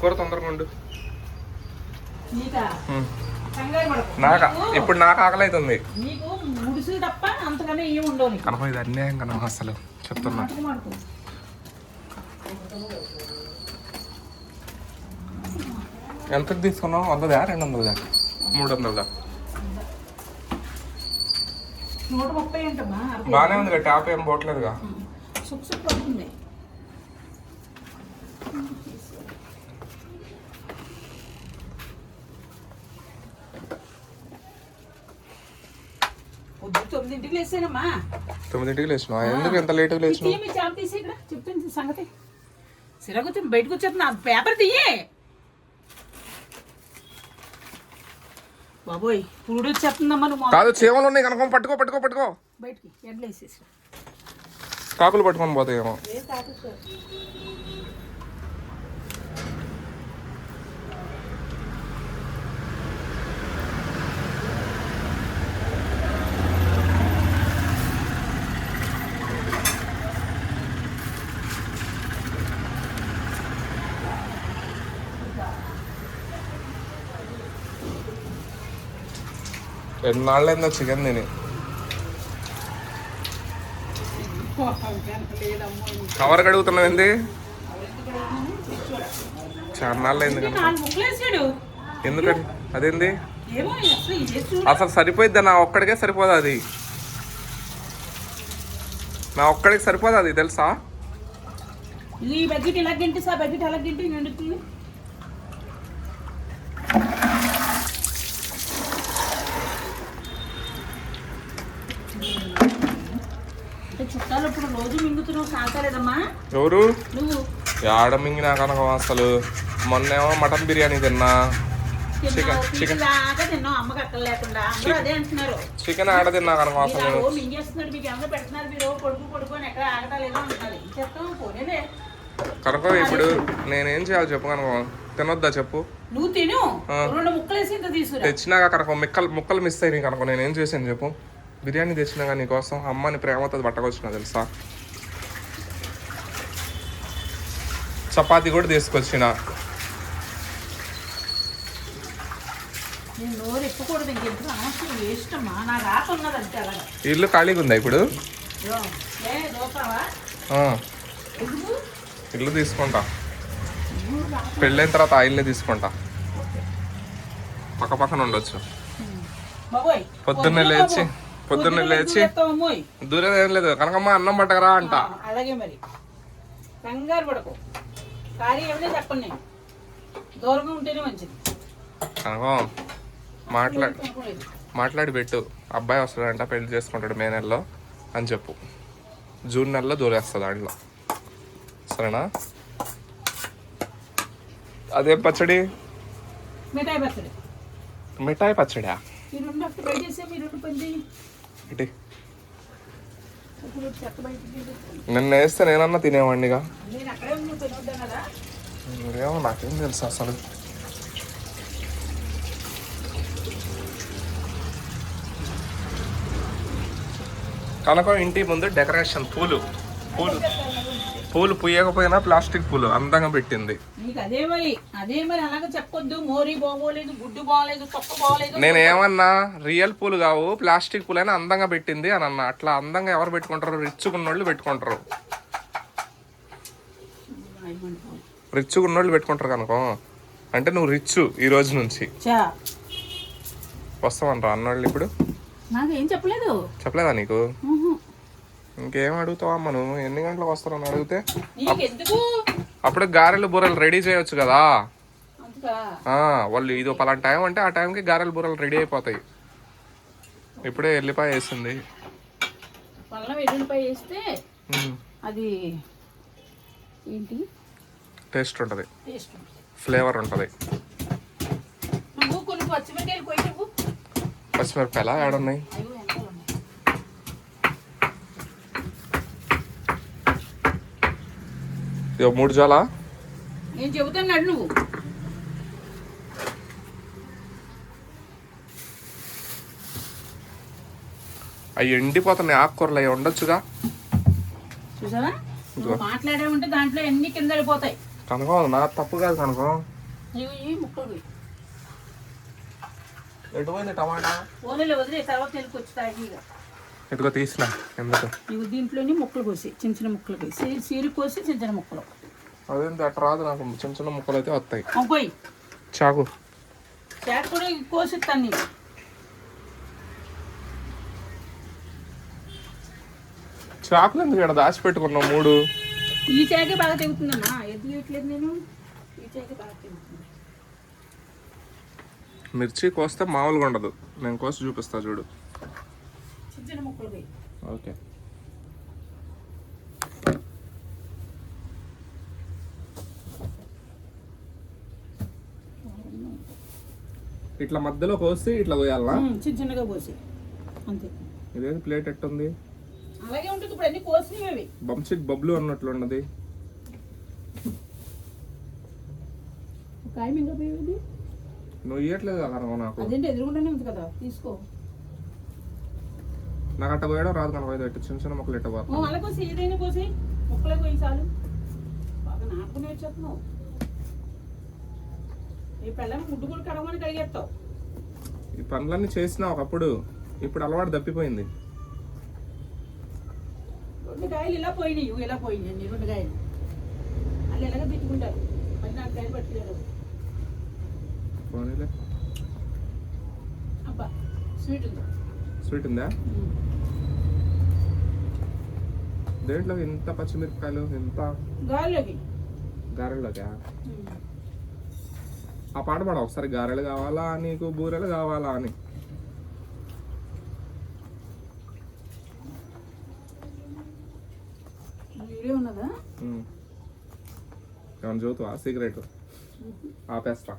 కూర తొందరగా ఉండు నీకా? ఇప్పుడు నాకు ఆకలి అవుతుంది కనుక ఇది అన్యాయం కనుక అసలు చెప్తున్నా. ఎంతకు తీసుకున్నావు? వందదా? రెండు వందలదా మూడు వందలదా. బాగానే ఉంది టాప్ ఏం పోవట్లేదుగా. తొమ్మిదింటికి లేసానమ్మా. తొమ్మిదింటికి లేచినా ఎందుకు ఎంత లేట్గా లేచినావు? తీయ మీ చాప తీసి ఇక్కడ. చెప్తాను సంగతి. సిరగొచ్చి బయటకు వచ్చేస్తున్నా. పేపర్ తీయే. బాబోయ్ పురుడు వచ్చేస్తుందమ్మా నువ్వు కాదు చీమలు ఉన్నాయి కనుక పట్టుకో పట్టుకో పట్టుకో. బయటికి ఎండలు వేసేసి కాకులు పట్టుకొని పోతాయేమో. ఎన్నాళ్ళైందో చికెన్ తిని. కవర్ కడుగుతున్నావు ఏంది వేసాడు. ఎందుకని? అదేంది? అసలు సరిపోయిద్దా? నా ఒక్కడికే సరిపోదు అది? నా ఒక్కడికి సరిపోదు అది తెలుసా? ఈ బకెట్ ఇలా గింటి సా బకెట్ అలా గింటి నిండుతుంది అంటే చుట్టాలు ఇప్పుడు రోజు మింగుతున్నావు సాగలేదమ్మా ఎవరు? ఆడ మింగినా కనుక అసలు? మొన్నేమో మటన్ బిర్యానీ తిన్నా. అదే అంటున్నారు. చికెన్ ఆడ తిన్నా కనుక అసలు? కనుక ఇప్పుడు నేనేం చేయాలి చెప్పు కనుక. తినొద్దా చెప్పు? నువ్వు తిను. రెండు తీసుకురా. తెచ్చినాక కనుక ముక్కలు ముక్కలు మిస్ అయినాయి కనుక నేనేం చేశాను చెప్పు? బిర్యానీ తెచ్చినాక నీకోసం అమ్మని ప్రేమతో పట్టకొచ్చిన తెలుసా చపాతీ కూడా తీసుకొచ్చిన నేను నోరు ఎక్కకూడదు ఇంకెప్పుడు అనవసరం వేస్ట్ అమ్మా నాకు ఆట ఉన్నది అంతే అలాగా. ఇల్లు ఖాళీగా ఉందా ఇప్పుడు? ఇల్లు తీసుకుంటా. పెళ్ళైన తర్వాత ఆ ఇల్లే తీసుకుంటా. పక్క పక్కన ఉండొచ్చు. పొద్దున్నే లేచి. పొద్దున్నే లేచి. దూరేస్తావమ్మోయ్. దూరం ఏం లేదు. కనకమ్మ అన్నం పట్టకరా అంట. అలాగే మరి. కంగారు పడకు. సారీ ఏమైనా చెప్పండి. నేను దూరంగా ఉంటేనే మంచిది. కనకం మాట్లాడి. మాట్లాడి పెట్టు. అబ్బాయి వస్తాడంట పెళ్ళి చేసుకుంటాడు మే నెలలో అని చెప్పు. జూన్ నెలలో దూరేస్తుంది దాంట్లో. సరేనా? అదే పచ్చడి? మిఠాయి పచ్చడి. మిఠాయి పచ్చడా? ఇటీ ఇప్పుడు చెత్త బయటికి తీసేసుకోండి. నిన్న వేస్తే నేనన్నా ఏమో నాకేం తెలుసు అసలు. కనుక ఇంటి ముందు డెకరేషన్ పూలు పూలు. పూలు పూయకపోయినా ప్లాస్టిక్ పూలు అందంగా పెట్టింది. నేను ఏమన్నా రియల్ పూలు కావు ప్లాస్టిక్ పూలైనా అందంగా పెట్టింది అని అన్న. అట్లా అందంగా ఎవరు పెట్టుకుంటారు? రిచ్ ఉన్నోళ్ళు పెట్టుకుంటారు. రిచ్ ఉన్నోళ్ళు పెట్టుకుంటారు కనుక. అంటే నువ్వు రిచ్ ఈ రోజు నుంచి. వస్తామంటారా అన్నోళ్ళు ఇప్పుడు? నాకేం చెప్పలేదు. చెప్పలేదా నీకు. ఇంకేం అడుగుతావా అమ్మ నువ్వు? ఎన్ని గంటలకు వస్తారని అడిగితే? అప్పుడు గారెలు బూరెలు రెడీ చేయొచ్చు కదా. వాళ్ళు ఇది పలానా టైం అంటే ఆ టైంకి గారెలు బూరెలు రెడీ అయిపోతాయి. ఇప్పుడే ఎల్లిపాయ వేసింది. వెల్లుల్లిపాయ వేస్తే అది ఏంటి? టేస్ట్ ఉంటుంది. ఫ్లేవర్ ఉంటుంది. పచ్చిమిరపకాయలా ఏడున్నాయి ఇదో మూడు జాలా? నేను చెబుతున్నాడు నువ్వు. అవి ఎండిపోతున్నాయి ఆకుకూరలు అవి ఉండొచ్చుగా చూసావా? నువ్వు మాట్లాడామంటే దాంట్లో ఎన్ని కింద వెళ్ళిపోతాయి కనకం నా తప్పు కాదు కనకం. ఇవి ఈ ముక్కలు. పోయి ఎటు పోయింది టమాటా? ఓనీలో వదిలే తర్వాత వెళ్ళుకొచ్చి తాగిగా ఇదిగో తీసిన ఎందుకు? ఇవి దీంట్లోని ముక్కలు కోసి చిన్న చిన్న ముక్కలు కోసి కోసి చిన్న చిన్న ముక్కలు. అదేంటి అట్లా రాదు నాకు చిన్న చిన్న ముక్కలు అయితే వస్తాయి పోయి. చాకు. చేత కూడా కోసి ఇస్తాను నీకు చాకులు ఎందుకు ఇక్కడ దాచిపెట్టుకున్నావు మూడు? ఈ చేకే బాగా తెగుతుందమ్మా. ఎందుకు ఇవ్వట్లేదు నేను. ఈ చేకే బాగా తెగుతుంది. మిర్చి కోస్తే మామూలుగా ఉండదు. నేను కోసి చూపిస్తా చూడు. చిన్న చిన్న ముక్కలు పోయి ఓకే. ఇట్లా మధ్యలో కోసి ఇట్లా చిన్న చిన్నగా పోసి. అంతే. ఇదేంటి ప్లేట్ ఎట్టుంది? అలాగే ఉంటుంది. ఇప్పుడు అన్ని కోసినవి బంచిక్ బబ్లు అన్నట్లు ఉన్నది. నువ్వు కదా కనుక నాకు. అదేంటి ఎదురుగుండానే ఉంది కదా. తీసుకో. నాకు అట్ట పోయడం రాదు కనుక ఎట్టు చిన్న చిన్న మొక్కలు ఎట్ట ఓ పోతా అలా కోసి ఏదైనా కోసి ముక్కలే పోయి చాలు. బాగా నాకు నేర్చేస్తున్నావు ఈ పిల్లలు ముడ్డు కూడా కడగమని కడిగేస్తావు ఈ పనులన్నీ చేసినా ఒకప్పుడు ఇప్పుడు అలవాటు తప్పిపోయింది. రెండు కాయలు ఇలా పోయినాయి ఇవి ఇలా పోయినాయి రెండు కాయలు. వాళ్ళు ఇలాగ తిట్టుకుంటారు. మరి నాకు కాయలు పట్టుకోలేదు అబ్బా స్వీట్ ఉంది? స్వీట్ ఉందా. దేంట్లో ఇంత పచ్చిమిరపకాయలు ఇంత గాలిలోకి గారెల్లోకా? ఉమ్. ఆ పాట పాడ ఒకసారి గారెలు కావాలా నీకు బూరెలు కావాలా అని. ఉన్నదా. ఏమన్నా చదువుతావా సీక్రెట్. ఆపేస్తా.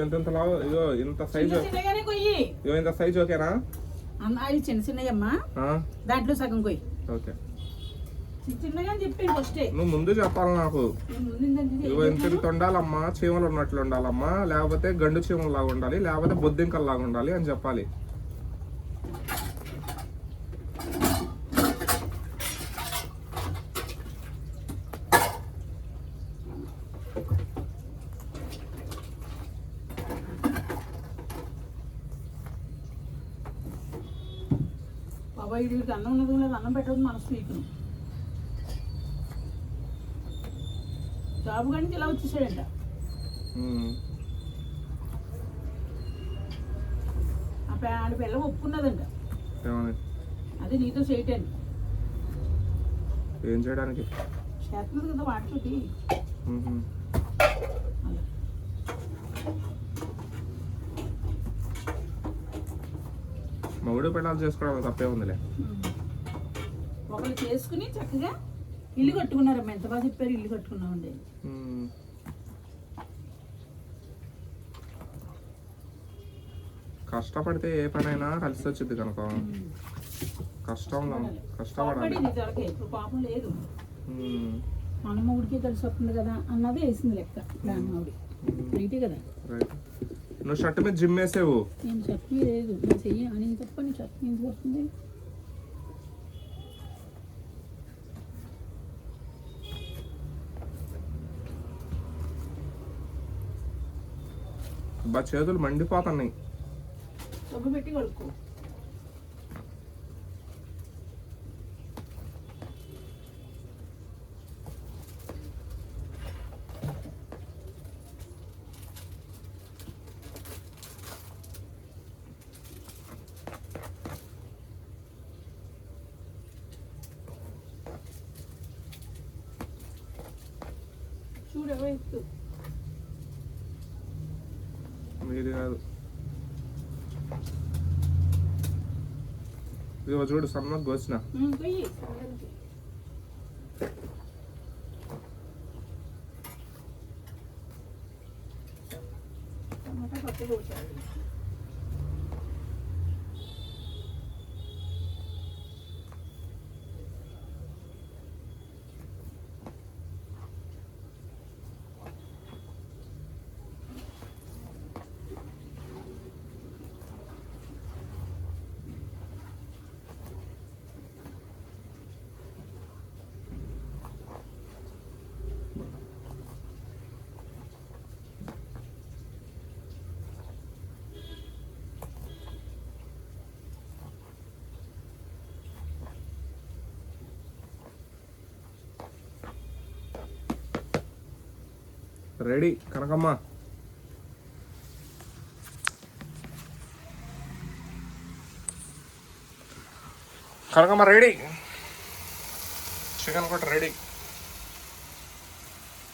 ఇంత ఇంత లావు? ఇగో ఇంత సైజు చిన్న చిన్నగానే కొయ్యి. ఇగో ఇంత సైజు ఓకేనా అవి చిన్న చిన్నయమ్మా? దాంట్లో సగం కొయ్యి. ఓకే. చిన్న చిన్నగా చెప్పాను ఫస్టే నువ్వు ముందు చెప్పాలి నాకు. ఇగో ఇంత ఉండాలమ్మా చీమలు ఉన్నట్లు ఉండాలమ్మా? లేకపోతే గండు చీమలు లాగా ఉండాలి లేకపోతే బొద్దింకలు లాగా ఉండాలి అని చెప్పాలి బాబాయ్ వీడికి అన్నం ఉన్నది లేదు అన్నం పెట్టదు మనసు పీకును జాబ్ కానీ ఇలా వచ్చేసాడంట. ఆ ఆడ పిల్ల ఒప్పుకున్నదంట. అది నీతో చేయటానికి. ఏం చేయడానికి? చేస్తున్నది కదా వాటితోటి మొగుడు పెళ్ళాలు చేసుకోవడం తప్పే ఉందిలే. ఒకరు చేసుకుని చక్కగా ఇల్లు కట్టుకున్నారమ్మా. ఎంత బాగా చెప్పారు ఇల్లు కట్టుకున్నామండి. కష్టపడితే ఏ పనైనా కలిసి వచ్చింది కనుక. కష్టంలో కష్టపడాలి. ఇప్పుడు పాపం లేదు. మ్మ్. మన మొగుడికి కలిసి వస్తుంది కదా అన్నది వేసింది లెక్క. దాని రైటే కదా. రైట్. నువ్వు షర్ట్ మీద జిమ్ వేసేవు. నేను చట్నీ లేదు నేను చెయ్యి అని తప్ప నీ చట్నీ ఎందుకు వస్తుంది బా చేతులు మండిపోతున్నాయి. పెట్టి కడుక్కో. చూడవే ఎత్తు మీది కాదు. ఇదిగో చూడు సన్నగా కోసిన. టమాటా పప్పు కోసాలి ready. Kanakamma. Kanakamma ready. Chicken కూడా రెడీ.